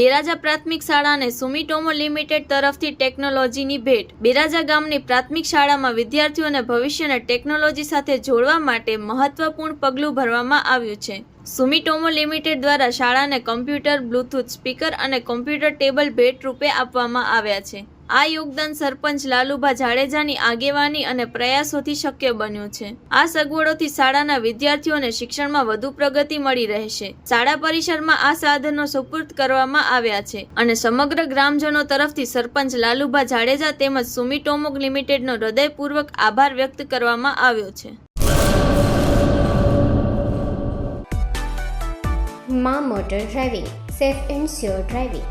બેરાજા પ્રાથમિક શાળાને સુમિટોમો લિમિટેડ તરફથી ટેકનોલોજીની ભેટ. બેરાજા ગામની પ્રાથમિક શાળામાં વિદ્યાર્થીઓને ભવિષ્યને ટેકનોલોજી સાથે જોડવા માટે મહત્વપૂર્ણ પગલું ભરવામાં આવ્યું છે. સુમિટોમો લિમિટેડ દ્વારા શાળાને કમ્પ્યુટર, બ્લૂટૂથ સ્પીકર અને કોમ્પ્યુટર ટેબલ ભેટ રૂપે આપવામાં આવ્યા છે. આ યોગદાન સરપંચ લાલુભા જાડેજાની આગેવાની અને પ્રયાસોથી શક્ય બન્યું છે. આ સગવડોથી શાળાના વિદ્યાર્થીઓને શિક્ષણમાં વધુ પ્રગતિ મળી રહેશે. શાળા પરિસરમાં આ સાધનો સુપૂર્ત કરવામાં આવ્યા છે અને સમગ્ર ગ્રામજનો તરફથી સરપંચ લાલુભા જાડેજા તેમજ સુમિટોમોક લિમિટેડનો હૃદયપૂર્વક આભાર વ્યક્ત કરવામાં આવ્યો છે. મા motor driving, safe and sure driving.